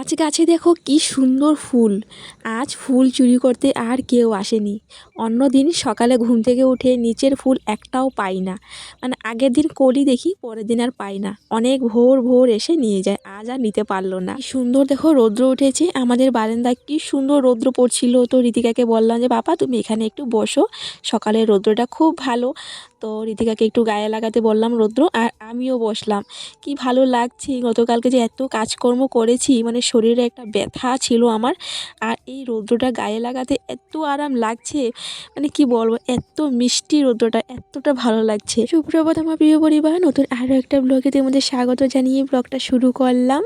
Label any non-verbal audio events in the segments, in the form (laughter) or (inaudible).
আজ গাছে দেখো কি সুন্দর ফুল। আজ ফুল চুরি করতে আর কেউ আসেনি। অন্য দিন সকালে ঘুম থেকে উঠে নিচের ফুল একটাও পাই না। মানে আগের দিন কলি দেখি, পরের দিন আর পাই না। অনেক ভোর ভোর এসে নিয়ে যায়, আজ আর নিতে পারল না। সুন্দর দেখো রৌদ্র উঠেছে, আমাদের বারান্দায় কি সুন্দর রৌদ্র পড়ছিল। তো ঋতিকাকে বললাম যে, বাবা, তুমি এখানে একটু বসো। সকালের রৌদ্রটা খুব ভালো। তো ঋতিকাকে একটু গায়ে লাগাতে বললাম রৌদ্র, আর আমিও বসলাম। কি ভালো লাগছে, গতকালকে যে এত কাজকর্ম করেছি মানে শরীরে একটা ব্যথা ছিল আমার, আর এই রৌদ্রটা গায়ে লাগাতে এত আরাম লাগছে মানে কি বলব, এত মিষ্টি রৌদ্রটা, এতটা ভালো লাগছে। সুপ্রভাত আমার প্রিয় পরিবার, নতুন আরও একটা ব্লগে তোমাদের স্বাগত জানিয়ে ব্লগটা শুরু করলাম।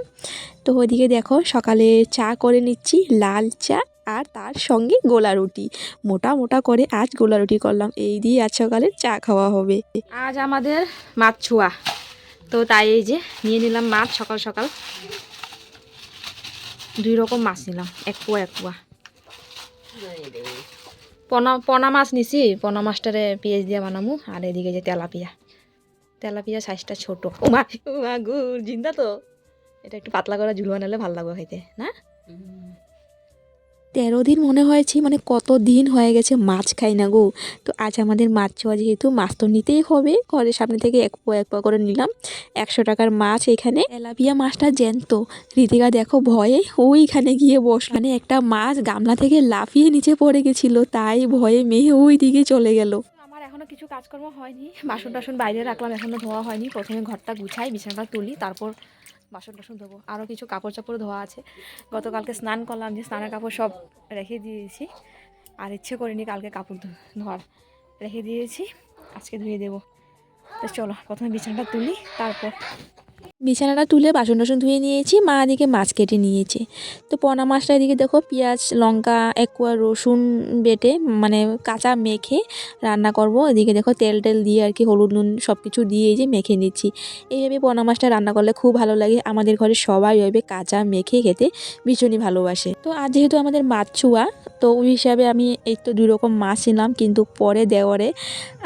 তো ওদিকে দেখো, সকালে চা করে নিচ্ছি, লাল চা আর তার সঙ্গে গোলা রুটি। মোটা মোটা করে আজ গোলা রুটি করলাম, এই দিয়ে আজ সকালে চা খাওয়া হবে। আজ আমাদের মাছ ছোঁয়া। তো তাই এই যে নিয়ে নিলাম মাছ সকাল সকাল। দুই রকম মাছ নিলাম, এক পোয়া এক পোয়া। পনা পনা মাছ নিছি, পনা মাছটারে পেঁয়াজ দিয়ে বানামু, আর এদিকে যে তেলাপিয়া। তেলাপিয়া সাইজটা ছোট। ও মা মা গুড় জিন্দা তো। এটা একটু পাতলা করে ঝুল বানালে ভালো লাগবে খাইতে, না? তেরো দিন মনে হয়েছে মানে কত দিন হয়ে গেছে মাছ খাই না গো। তো আজ আমাদের মাছ ছোঁয়া যেহেতু, মাছ তো নিতেই হবে। ঘরের সামনে থেকে এক পোয়া এক পোয়া করে নিলাম। একশো টাকার মাছ এখানে। তেলাপিয়া মাছটা জ্যান্ত। রীতিকা দেখো ভয়ে ওইখানে গিয়ে বস মানে একটা মাছ গামলা থেকে লাফিয়ে নিচে পড়ে গেছিল, তাই ভয়ে মেয়ে ওই দিকে চলে গেল। আমার এখনও কিছু কাজকর্ম হয়নি। বাসন টাসন বাইরে রাখলাম, এখনও ধোয়া হয়নি। প্রথমে ঘরটা গুছাই, বিছানাটা তুলি, তারপর বাসন টাসন ধোবো। আরও কিছু কাপড় চাপড় ধোয়া আছে। গতকালকে স্নান করলাম, যে স্নানের কাপড় সব রেখে দিয়েছি। আর ইচ্ছে করিনি কালকে কাপড় ধোয়ার। রেখে দিয়েছি, আজকে ধুয়ে দেবো। তো চলো, প্রথমে বিছানাটা তুলি, তারপর বিছানাটা তুলে বাসন টাসন ধুয়ে নিয়েছি, মা এদিকে মাছ কেটে নিয়েছে। তো পোনা মাছটা এদিকে দেখো, পেঁয়াজ, লঙ্কা, একুয়া, রসুন বেটে মানে কাঁচা মেখে রান্না করব। এদিকে দেখো তেল টেল দিয়ে আর কি হলুদ নুন সব কিছু দিয়ে যে মেখে নিচ্ছি। এইভাবে পোনা মাছটা রান্না করলে খুব ভালো লাগে। আমাদের ঘরে সবাই ওইভাবে কাঁচা মেখে খেতে ভীষণই ভালোবাসে। তো আজ যেহেতু আমাদের মাছ ছুয়া তো ওই হিসাবে আমি এই তো দুই রকম মাছ নিলাম, কিন্তু পরে দেওয়ারে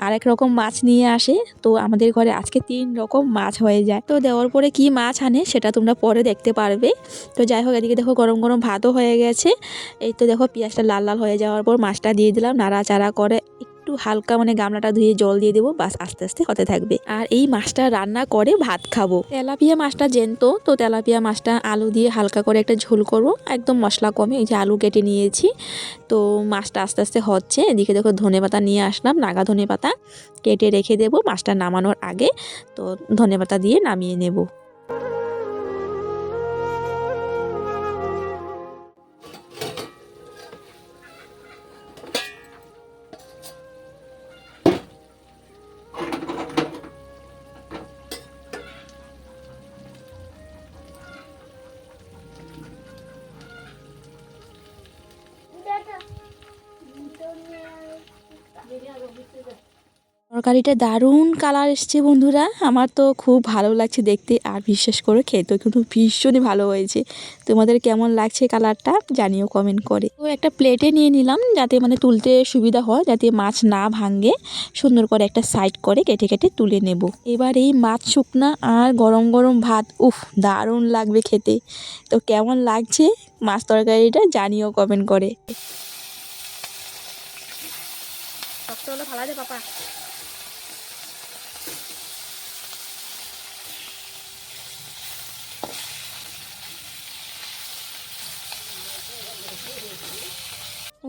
আরেক রকম মাছ নিয়ে আসে। তো আমাদের ঘরে আজকে তিন রকম মাছ হয়ে যায়। তো দেওয়ার পরে কি মাছ আনে সেটা তোমরা পরে দেখতে পারবে। তো যাই হোক, এদিকে দেখো গরম গরম ভাতও হয়ে গেছে। এই তো দেখো, পেঁয়াজটা লাল লাল হয়ে যাওয়ার পর মাছটা দিয়ে দিলাম, নাড়াচাড়া করে একটু হালকা মানে গামলাটা ধুয়ে জল দিয়ে দেবো, বাস আস্তে আস্তে হতে থাকবে। আর এই মাছটা রান্না করে ভাত খাব। তেলাপিয়া মাছটা জেন্ত, তো তেলাপিয়া মাছটা আলু দিয়ে হালকা করে একটা ঝোল করব। একদম মশলা কমে, এই যে আলু কেটে নিয়েছি। তো মাছটা আস্তে আস্তে হচ্ছে, এদিকে দেখো ধনে পাতা নিয়ে আসলাম, নাগা ধনে পাতা। কেটে রেখে দেবো, মাছটা নামানোর আগে, তো ধনে পাতা দিয়ে নামিয়ে নেব। তরকারিটা দারুণ কালার এসছে বন্ধুরা। আমার তো খুব ভালো লাগছে দেখতে আর বিশ্বাস করে খেতেও কিন্তু ভীষণই ভালো হয়েছে। তোমাদের কেমন লাগছে কালারটা জানিও কমেন্ট করে। তো একটা প্লেটে নিয়ে নিলাম যাতে মানে তুলতে সুবিধা হয়, যাতে মাছ না ভাঙে। সুন্দর করে একটা সাইড করে কেটে কেটে তুলে নেব। এবার এই মাছ শুকনা আর গরম গরম ভাত, উফ, দারুণ লাগবে খেতে। তো কেমন লাগছে মাছ তরকারিটা জানিও কমেন্ট করে।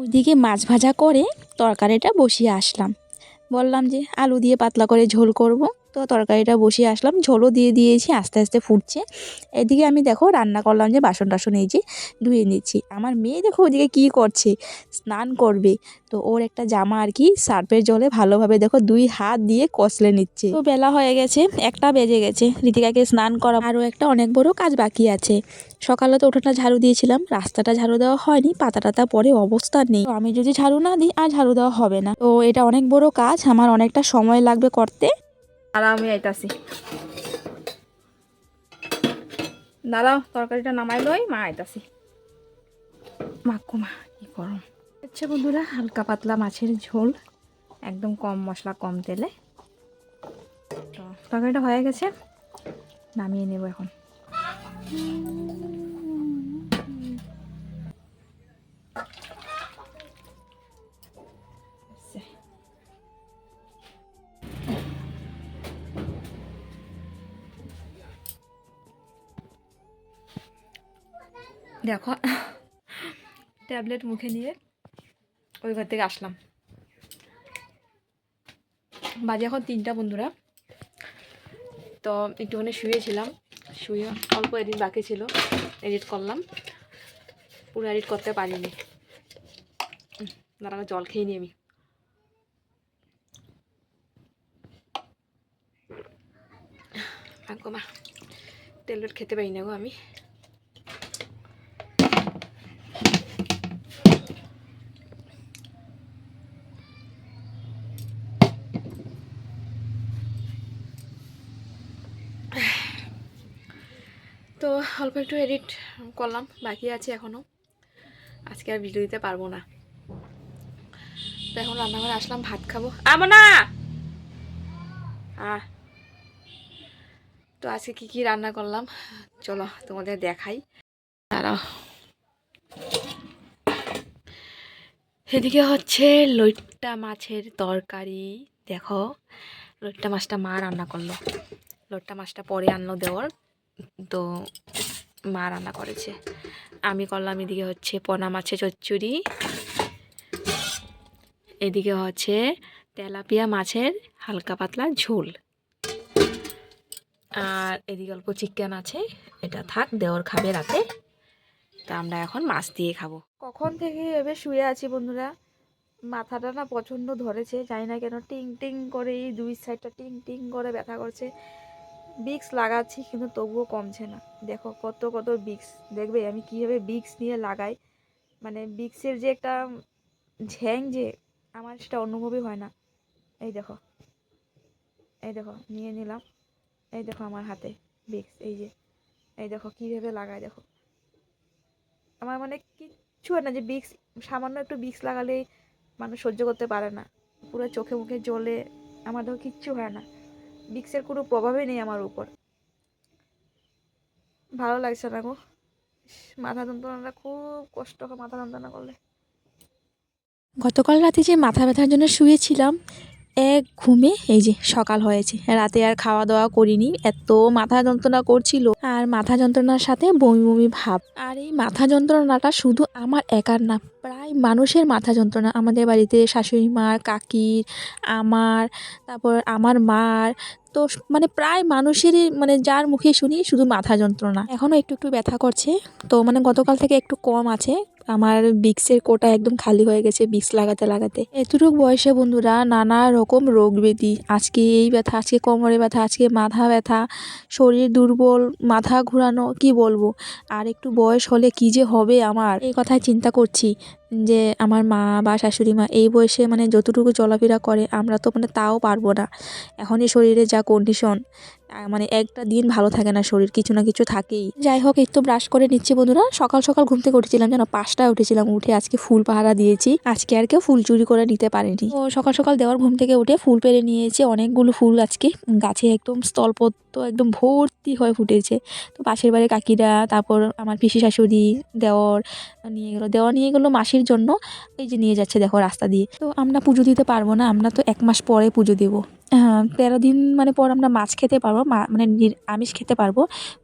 ওইদিকে মাছ ভাজা করে তরকারিটা বসিয়ে আসলাম। বললাম যে আলু দিয়ে পাতলা করে ঝোল করব। তো তরকারিটা বসিয়ে আসলাম। ঝোলও দিয়ে দিয়েছি, আস্তে আস্তে ফুটছে। এদিকে আমি দেখো রান্না করলাম যে বাসন টাসন এই যে ধুয়ে নিচ্ছি। আমার মেয়ে দেখো ওদিকে কী করছে? স্নান করবে। তো ওর একটা জামা আর কি সার্ফের জলে ভালোভাবে দেখো দুই হাত দিয়ে কষলে নিচ্ছে। তো বেলা হয়ে গেছে, একটা বেজে গেছে। ঋতিকাকে স্নান করা আরও একটা অনেক বড় কাজ বাকি আছে। সকালে তো ওঠাটা ঝাড়ু দিয়েছিলাম, রাস্তাটা ঝাড়ু দেওয়া হয়নি পাতা টাতা পরে অবস্থা নেই। আমি যদি ঝাড়ু না দিই, আর ঝাড়ু দেওয়া হবে না। তো এটা অনেক বড় কাজ, আমার অনেকটা সময় লাগবে করতে। আর আমি আইতাছি। দাঁড়াও, তরকারিটা নামাই লই, মা আইতাছি। মাকুমা কি গরম। আচ্ছা বন্ধুরা, হালকা পাতলা মাছের ঝোল, একদম কম মশলা, কম তেলে। তো, তরকারিটা হয়ে গেছে, নামিয়ে নেব এখন। দেখো, ট্যাবলেট মুখে নিয়ে ওই ঘর থেকে আসলাম। বাজে এখন তিনটা বন্ধুরা। তো একটুখানি শুয়েছিলাম, শুয়ে অল্প এডিট বাকি ছিল, এডিট করলাম। পুরো এডিট করতে পারিনি। দাঁড়াও, জল খেয়ে নিই আমি। মা ট্যাবলেট খেতে পারি না গো আমি তো অল্প একটু এডিট করলাম, বাকি আছে এখনও আজকে আর ভিডিও দিতে পারব না। তো এখন রান্নাঘরে আসলাম, ভাত খাব। আমো না তো আজকে কি কি রান্না করলাম? চলো তোমাদের দেখাই। এদিকে হচ্ছে লইট্টা মাছের তরকারি, দেখো। লইট্টা মাছটা মা রান্না করল। লইট্টা মাছটা পরে আনলো দেওয়ার। তো মা রান্না করেছে। আমি করলাম এদিকে হচ্ছে পোনা মাছের চচ্চড়ি। এদিকে হচ্ছে তেলাপিয়া মাছের হালকা পাতলা ঝোল। আর এদিকে অল্প চিকেন আছে, এটা থাক দেওয়ার খাবে রাতে। তা আমরা এখন মাছ দিয়ে খাব। কখন থেকে এভাবে শুয়ে আছি বন্ধুরা? মাথাটা না প্রচণ্ড ধরেছে, জানি না কেন, টিং টিং করে এই দুই সাইডটা টিং টিং করে ব্যথা করছে। বিক্স লাগাচ্ছি, কিন্তু তবুও কমছে না। দেখো কত কত বিক্স দেখবে আমি কীভাবে বিক্স নিয়ে লাগাই? মানে বিক্সের যে একটা ঝ্যাং যে, আমার সেটা অনুভবই হয় না। এই দেখো। এই দেখো, নিয়ে নিলাম। এই দেখো আমার হাতে বিক্স এই যে। এই দেখো কীভাবে লাগায় দেখো। আমার মানে কিচ্ছু হয় না যে বিক্স সামান্য একটু বিক্স লাগালেই মানুষ সহ্য করতে পারে না। পুরো চোখে মুখে জ্বলে, আমার দেখো কিচ্ছু হয় না। বিক্সের কোনো প্রভাবই নেই আমার উপর। ভালো লাগছে না গো। মাথা যন্ত্রণাটা খুব কষ্ট হয়, মাথা যন্ত্রণা করলে। গতকাল রাতে যে মাথা ব্যথার জন্য শুয়েছিলাম, এক ঘুমে এই যে সকাল হয়েছে। রাতে আর খাওয়া দাওয়া করিনি, এত মাথা যন্ত্রণা করছিল। আর মাথা যন্ত্রণার সাথে বমি বমি ভাব। আর এই মাথা যন্ত্রণাটা শুধু আমার একার না, প্রায় মানুষের মাথা যন্ত্রণা। আমাদের বাড়িতে শাশুড়ি মার কাকির, আমার, তারপর আমার মার তো মানে প্রায় মানুষেরই মানে যার মুখে শুনি শুধু মাথা যন্ত্রণা। এখনও একটু একটু ব্যথা করছে। তো মানে গতকাল থেকে একটু কম আছে। আমার বিক্সের কোটা একদম খালি হয়ে গেছে বিক্স লাগাতে লাগাতে। এতটুকু বয়সে বন্ধুরা নানা রকম রোগ ব্যাধি। আজকে এই ব্যথা, আজকে কোমরে ব্যথা, আজকে মাথা ব্যথা, শরীর দুর্বল, মাথা ঘোরানো, কি বলব? আর একটু বয়স হলে কি যে হবে আমার, এই কথাই চিন্তা করছি। যে আমার মা বা শাশুড়ি মা এই বয়সে মানে যতটুকু চলাফেরা করে, আমরা তো মানে তাও পারব না। এখনই শরীরে যা কন্ডিশন মানে একটা দিন ভালো থাকে না শরীর, কিছু না কিছু থাকেই। যাই হোক তো ব্রাশ করে নিচ্ছি বন্ধুরা। সকাল সকাল ঘুম থেকে উঠেছিলাম যেন পাঁচটায় উঠেছিলাম, উঠে আজকে ফুল পাহারা দিয়েছি। আজকে আর কেউ ফুল চুরি করে নিতে পারেনি। ও সকাল সকাল দেওয়ার ঘুম থেকে উঠে ফুল পেরে নিয়েছে। অনেকগুলো ফুল আজকে গাছে একদম স্থলপত্র একদম ভর্তি হয়ে ফুটেছে। তো পাশের বাড়ির কাকিরা, তারপর আমার পিসি শাশুড়ি দেওয়ার নিয়ে গেলো। দেওয়া নিয়ে গেলো মাসির জন্য। এই যে নিয়ে যাচ্ছে দেখো রাস্তা দিয়ে। তো আমরা পুজো দিতে পারব না, আমরা তো এক মাস পরে পুজো দেবো। তেরো দিন মানে পর আমরা মাছ খেতে পারব মানে আমিষ খেতে পারব।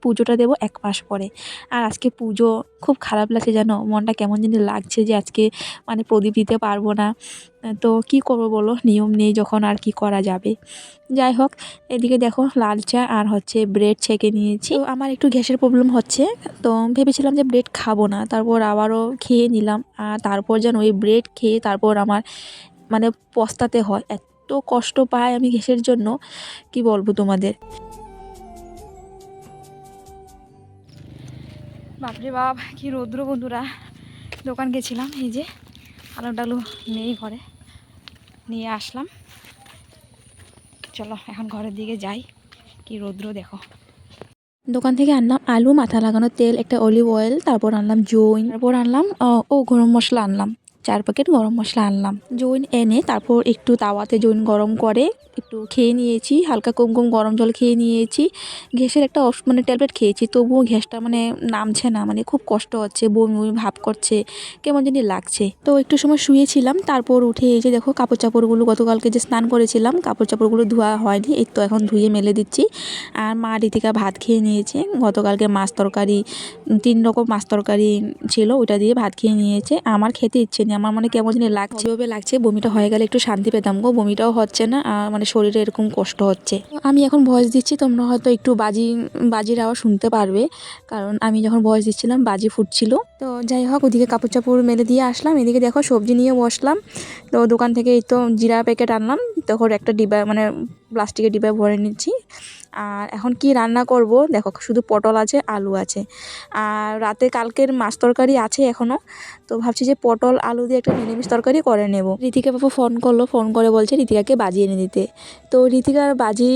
পুজোটা দেবো এক মাস পরে। আর আজকে পুজো খুব খারাপ লাগছে জানো? মনটা কেমন জানি লাগছে যে আজকে মানে প্রদীপ দিতে পারব না। তো কি করব বলো? নিয়ম নেই যখন আর কি করা যাবে। যাই হোক, এদিকে দেখো লাল চা আর হচ্ছে ব্রেড ছেঁকে নিয়েছি। তো আমার একটু গ্যাসের প্রবলেম হচ্ছে। তো ভেবেছিলাম যে ব্রেড খাব না। তারপর আবারও খেয়ে নিলাম। আর তারপর যেন ওই ব্রেড খেয়ে তারপর আমার মানে পস্তাতে হয়। কষ্ট পাই আমি গ্যাসের জন্য কি বলব তোমাদের? বাপরে বাপ কি রৌদ্র বন্ধুরা। দোকান গেছিলাম এই যে আলু টালু নেই ঘরে নিয়ে আসলাম। চলো এখন ঘরের দিকে যাই কি রৌদ্র দেখো। দোকান থেকে আনলাম আলু মাথা লাগানো তেল একটা অলিভ অয়েল তারপর আনলাম জৈন তারপর আনলাম ও গরম মশলা আনলাম। চার প্যাকেট গরম মশলা আনলাম। জৈন এনে তারপর একটু তাওয়াতে জৈন গরম করে একটু খেয়ে নিয়েছি, হালকা কম কম গরম জল খেয়ে নিয়েছি। গ্যাসের একটা মানে ট্যাবলেট খেয়েছি, তবুও গ্যাসটা মানে নামছে না মানে খুব কষ্ট হচ্ছে, বমি বমি ভাব করছে, কেমন জানি লাগছে। তো একটু সময় শুয়েছিলাম, তারপর উঠে যে দেখো কাপড় চাপড়গুলো গতকালকে যে স্নান করেছিলাম, কাপড় চাপড়গুলো ধোয়া হয়নি, এই তো এখন ধুয়ে মেলে দিচ্ছি। আর মা রীতিকা ভাত খেয়ে নিয়েছে, গতকালকে মাছ তরকারি, তিন রকম মাছ তরকারি ছিল ওটা দিয়ে ভাত খেয়ে নিয়েছে। আমার খেতে ইচ্ছে নেই আমার মানে কেমন জানি লাগছে। যেভাবে লাগছে, বমিটা হয়ে গেলে একটু শান্তি পেতাম গো, বমিটাও হচ্ছে না আর মানে শরীরে এরকম কষ্ট হচ্ছে। আমি এখন ভয়েস দিচ্ছি, তোমরা হয়তো একটু বাজি, বাজির আওয়াজ শুনতে পারবে, কারণ আমি যখন ভয়েস দিচ্ছিলাম, বাজি ফুটছিল। তো যাই হোক, ওদিকে কাপড় চাপড় মেলে দিয়ে আসলাম, এদিকে দেখো সবজি নিয়ে বসলাম। তো দোকান থেকে এই তো জিরা প্যাকেট আনলাম, তখন একটা ডিবা মানে প্লাস্টিকের ডিবায় ভরে নিচ্ছি। আর এখন কি রান্না করব? দেখো, শুধু পটল আছে, আলু আছে। আর রাতে কালকের মাছ তরকারি আছে এখনও তো ভাবছি যে পটল, আলু দিয়ে একটা নিরামিষ তরকারি করে নেব। ঋতিকা বাবু ফোন করল, ফোন করে বলছে ঋতিকাকে বাজিয়ে এনে দিতে। তো ঋতিকার বাজি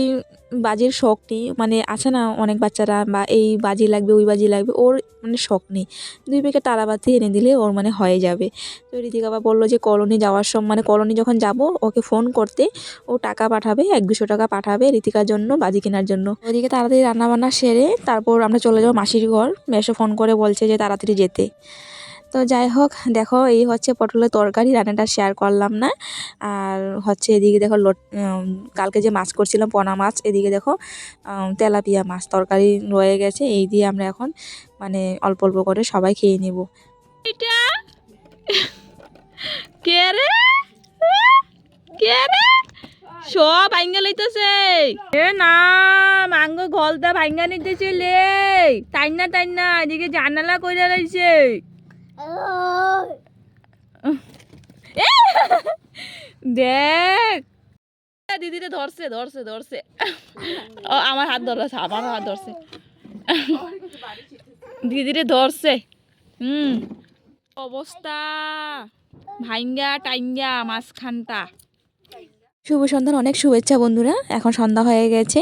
বাজির শখ নেই। মানে আছে না অনেক বাচ্চারা, বা এই বাজি লাগবে, ওই বাজি লাগবে, ওর মানে শখ নেই। দুই প্যাকেট তারাবাতি এনে দিলে ওর মানে হয়ে যাবে। তো ঋতিকা বাবা বলল যে, কলোনি যাওয়ার সময় মানে কলোনি যখন যাব, ওকে ফোন করতে ও টাকা পাঠাবে এক দুশো টাকা পাঠাবে ঋতিকার জন্য, বাজি কেনার জন্য। ওদিকে তাড়াতাড়ি রান্নাবান্না সেরে তারপর আমরা চলে যাব মাসির ঘর। মেসো ফোন করে বলছে যে, তাড়াতাড়ি যেতে। তো যাই হোক, দেখো এই হচ্ছে পটলের তরকারি, রান্নাটা শেয়ার করলাম না। আর হচ্ছে এদিকে দেখো কালকে যে মাছ করছিলাম, পোনা মাছ, এদিকে দেখো তেলাপিয়া মাছ, তরকারি রয়ে গেছে, এই দিয়ে আমরা এখন মানে অল্প অল্প করে সবাই খেয়ে নেব। এটা? কে কে সব ভাঙ্গা লইতেছে। এ না গলদা নিতেছে লে। এদিকে জানালা কইরা রইছে (laughs) দেখ। দিদিরে ধরছে ধরছে ধরছে। আমার হাত ধরছে, আমার হাত ধরছে। দিদিরে ধরছে। হুম। অবস্থা। ভাইঙ্গা, টাইঙ্গা, মাঝখানটা। শুভ সন্ধ্যার অনেক শুভেচ্ছা বন্ধুরা এখন সন্ধ্যা হয়ে গেছে।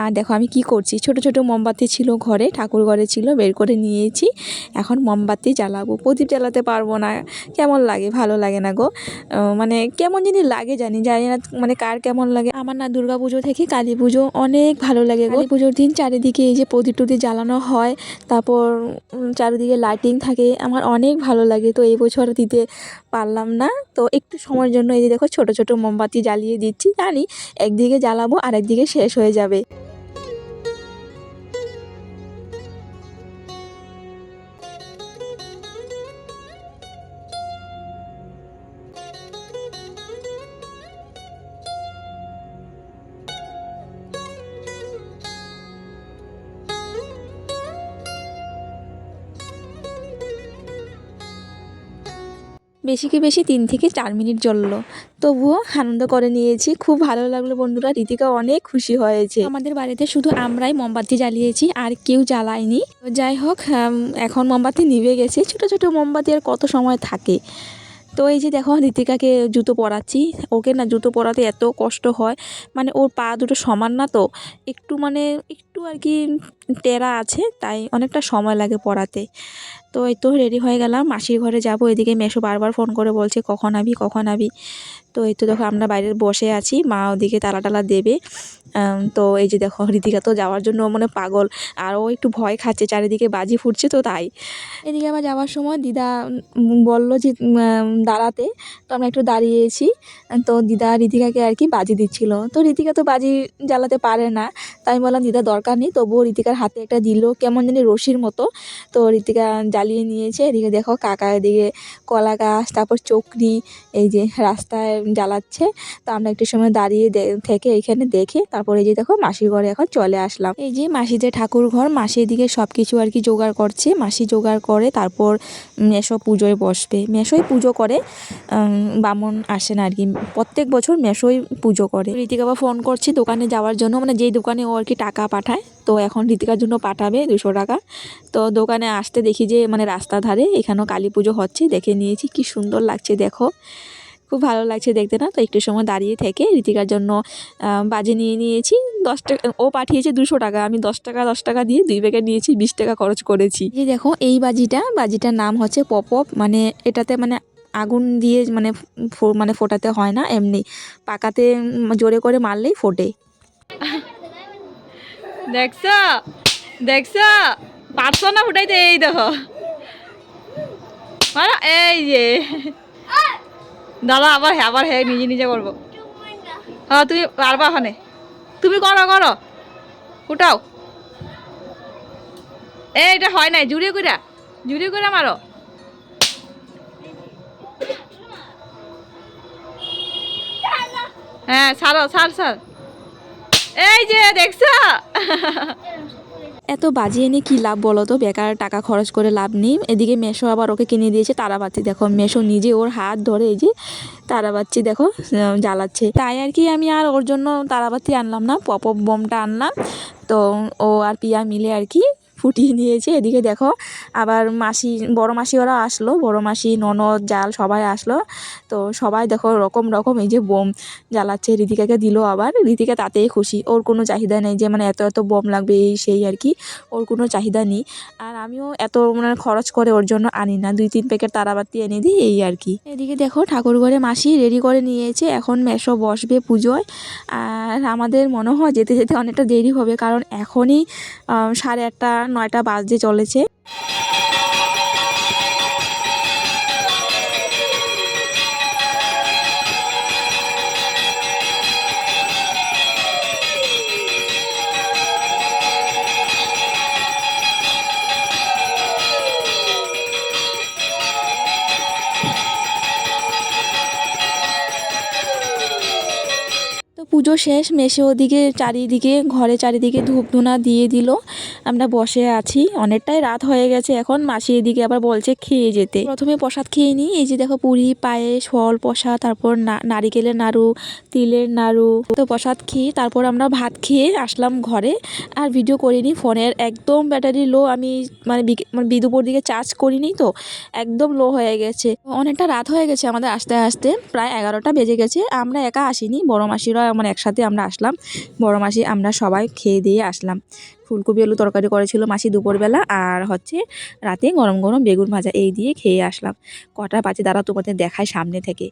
আর দেখো আমি কি করছি ছোট ছোট মোমবাতি ছিল ঘরে ঠাকুর ঘরে ছিল বের করে নিয়েছি। এখন মোমবাতি জ্বালাবো প্রদীপ জ্বালাতে পারব না কেমন লাগে ভালো লাগে না গো। মানে কেমন জানি লাগে জানি জানি না মানে কার কেমন লাগে। আমার না দুর্গা পুজো থেকে কালী পুজো অনেক ভালো লাগে কালী পুজোর দিন চারিদিকে এই যে প্রদীপ টদীপ জ্বালানো হয় তারপর চারিদিকে লাইটিং থাকে আমার অনেক ভালো লাগে। তো এই বছর দিতে পারলাম না তো একটু সময়ের জন্য এই যে দেখো ছোট ছোট মোমবাতি জ্বালিয়ে দিচ্ছি জানি একদিকে জ্বালাবো আর একদিকে শেষ হয়ে যাবে। বেশি কি বেশি তিন থেকে চার মিনিট জ্বললো। তবুও আনন্দ করে নিয়েছি। খুব ভালো লাগল বন্ধুরা, রীতিকা অনেক খুশি হয়েছে। আমাদের বাড়িতে শুধু আমরাই মোমবাতি জ্বালিয়েছি, আর কেউ জ্বালায়নি। যাই হোক এখন মোমবাতি নিভে গেছে। ছোট ছোট মোমবাতি আর কত সময় থাকে? তো এই যে দেখো, রীতিকাকে জুতো পরাচ্ছি। ওকে না, জুতো পরাতে এত কষ্ট হয়। মানে ওর পা দুটো সমান না তো? একটু মানে একটু আর কি টেরা আছে, তাই অনেকটা সময় লাগে পরাতে। তো এই তো রেডি হয়ে গেলাম। মাসির ঘরে যাব। এদিকে মেশো বারবার ফোন করে বলছে, কখন আবি কখন আবি? তো এই তো দেখো আমরা বাইরে বসে আছি, মা ওদিকে তালা টালা দেবে। তো এই যে দেখো রীতিকা তো যাওয়ার জন্য মানে পাগল, আর ও একটু ভয় খাচ্ছে, চারিদিকে বাজি ফুটছে তো তাই। এদিকে আবার যাওয়ার সময় দিদা বলল যে দাঁড়াতে, তো আমরা একটু দাঁড়িয়েছি, তো দিদা রীতিকাকে আর কি বাজি দিচ্ছিল। তো রীতিকা তো বাজি জ্বালাতে পারে না, তাই বললাম, দিদা, দরকার নেই। তবুও রীতিকার হাতে একটা দিল, কেমন জানি রশির মতো। তো রীতিকা জ্বালিয়ে নিয়েছে, এদিকে দেখো কাকা, এদিকে কলা গাছ, তারপর চকরি, এই যে রাস্তায় জ্বালাচ্ছে। তো আমরা একটু সময় দাঁড়িয়ে থেকে এখানে দেখে তারপরে যে দেখো মাসির ঘরে এখন চলে আসলাম। এই যে মাসি যে ঠাকুর ঘর, মাসি এদিকে সব কিছু আর কি জোগাড় করছে। মাসি জোগাড় করে তারপর মেশো পুজোয় বসবে। মেশোই পুজো করে বামন আসে না আর কি। প্রত্যেক বছর মেশোই পুজো করে। রীতিকা বা ফোন করছি দোকানে যাওয়ার জন্য। মানে যেই দোকানে ও আর কি টাকা পাঠায়, তো এখন রীতিকার জন্য পাঠাবে দুশো টাকা। তো দোকানে আসতে দেখি যে মানে রাস্তা ধারে এখানেও কালী পুজো হচ্ছে। দেখে নিয়েছি কি সুন্দর লাগছে, দেখো। খুব ভালো লাগছে দেখতে না? তো একটু সময় দাঁড়িয়ে থেকে রীতিকার জন্য বাজে নিয়ে নিয়েছি। দশ টাকা, ও পাঠিয়েছে দুশো টাকা। আমি দশ টাকা দশ টাকা দিয়ে দুই প্যাকেট নিয়েছি, বিশ টাকা খরচ করেছি। এই দেখো, এই বাজিটা, বাজিটার নাম হচ্ছে পপ মানে এটাতে মানে আগুন দিয়ে মানে মানে ফোটাতে হয় না এমনি। পাকাতে জোরে করে মারলেই ফোটে। দেখছ? দেখছ? পারছ না ফুটাইতে? এই দেখো। এই যে। দাদা, আবার হ্যাঁ আবার হ্যাঁ নিজে নিজে করব। হ্যাঁ তুমি পারবা ওখানে। তুমি করো করো। ফুটাও এই এটা হয় নাই জুড়ে কইরা জুড়ে কইরা মারো। হ্যাঁ সারো সার সার এই যে, দেখছ? (laughs) এত বাজিয়ে এনে কী লাভ বলো তো? বেকার টাকা খরচ করে লাভ নেই। এদিকে মেশো আবার ওকে কিনে দিয়েছে তারাবাতি দেখো, মেশো নিজে ওর হাত ধরে এই যে তারাবাতি দেখো জ্বালাচ্ছে। তাই আর কি আমি আর ওর জন্য তারাবাতি আনলাম না পপ বোমটা আনলাম। তো ও আর পিয়া মিলে আর কি ফুটিয়ে নিয়েছে এদিকে দেখো, আবার মাসি, বড় মাসি ওরা আসলো। বড় মাসি, ননদ, জাল সবাই আসলো। তো সবাই দেখো রকম রকম এই যে বোম জ্বালাচ্ছে। ঋতিকাকে দিল আবার। ঋতিকা তাতেই খুশি। ওর কোনো চাহিদা নেই যে মানে এত এত বোম লাগবে, এই সেই আর কি। ওর কোনো চাহিদা নেই। আর আমিও এত মানে খরচ করে ওর জন্য আনি না। দুই তিন প্যাকেট তারাবাতি এনে দিই, এই আর কি। এদিকে দেখো ঠাকুর ঘরে মাসি রেডি করে নিয়েছে। এখন মেশো বসবে পুজোয়। আর আমাদের মনে হয় যেতে যেতে অনেকটা দেরি হবে। কারণ এখনই সাড়ে আটটা নয়টা বাজতে চলেছে। পুজো শেষ মেশে ওদিকে চারিদিকে ঘরে চারিদিকে ধূপ ধুনা দিয়ে দিল। আমরা বসে আছি। অনেকটাই রাত হয়ে গেছে এখন। মাসি এদিকে আবার বলছে খেয়ে যেতে। প্রথমে প্রসাদ খেয়ে নিই। এই যে দেখো পুরি, পায়েস, ফল, প্রসাদ, তারপর নারিকেলের নাড়ু, তিলের নাড়ু। তো প্রসাদ খেয়ে তারপর আমরা ভাত খেয়ে আসলাম ঘরে। আর ভিডিও করিনি ফোনের। একদম ব্যাটারি লো। আমি মানে মানে বিদুপুর দিকে চার্জ করিনি তো। একদম লো হয়ে গেছে। অনেকটা রাত হয়ে গেছে আমাদের আসতে আসতে। প্রায় এগারোটা বেজে গেছে। আমরা একা আসিনি। বড় মাসিরা মানে একসাথে আমরা আসলাম। বড় মাসি আমরা সবাই খেয়ে দিয়ে আসলাম। ফুলকপি আলু তরকারি করেছিল মাসি দুপুরবেলা আর হচ্ছে রাতে গরম গরম বেগুন ভাজা এই দিয়ে খেয়ে আসলাম। কটা বাজে দাঁড়া তোমাদের দেখায় সামনে থেকে।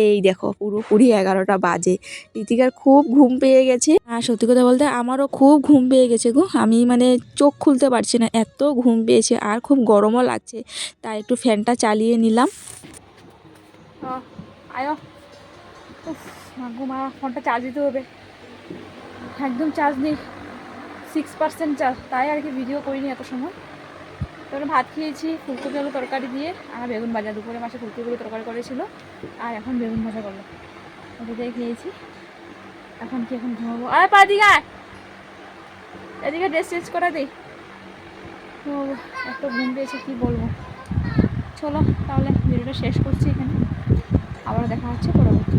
এই দেখো পুরোপুরি এগারোটা বাজে। রীতিকার খুব ঘুম পেয়ে গেছে। আর সত্যি কথা বলতে আমারও খুব ঘুম পেয়ে গেছে গো। আমি মানে চোখ খুলতে পারছি না এত ঘুম পেয়েছে আর খুব গরমও লাগছে। তাই একটু ফ্যানটা চালিয়ে নিলাম। আয়ো। উফ, মা গো মা ফোনটা চার্জ দিতে হবে। একদম চার্জ নেই। সিক্স পার্সেন্ট চার্জ তাই আর কি ভিডিও করিনি এত সময়। তারপরে ভাত খেয়েছি, ফুলকপি, আলু তরকারি দিয়ে, আর বেগুন ভাজা। দুপুরে মাসে ফুলকপি তরকারি করেছিল আর এখন বেগুন ভাজা করল ওটা দিয়ে খেয়েছি। এখন কি এখন ঘুমাবো? আরে পা আয়। এদিকে ড্রেস চেঞ্জ করা দিই ও এত ঘুম পেয়েছে, কী বলব? চলো, তাহলে ভিডিওটা শেষ করছি এখানে। আবার দেখা হচ্ছে পরবর্তী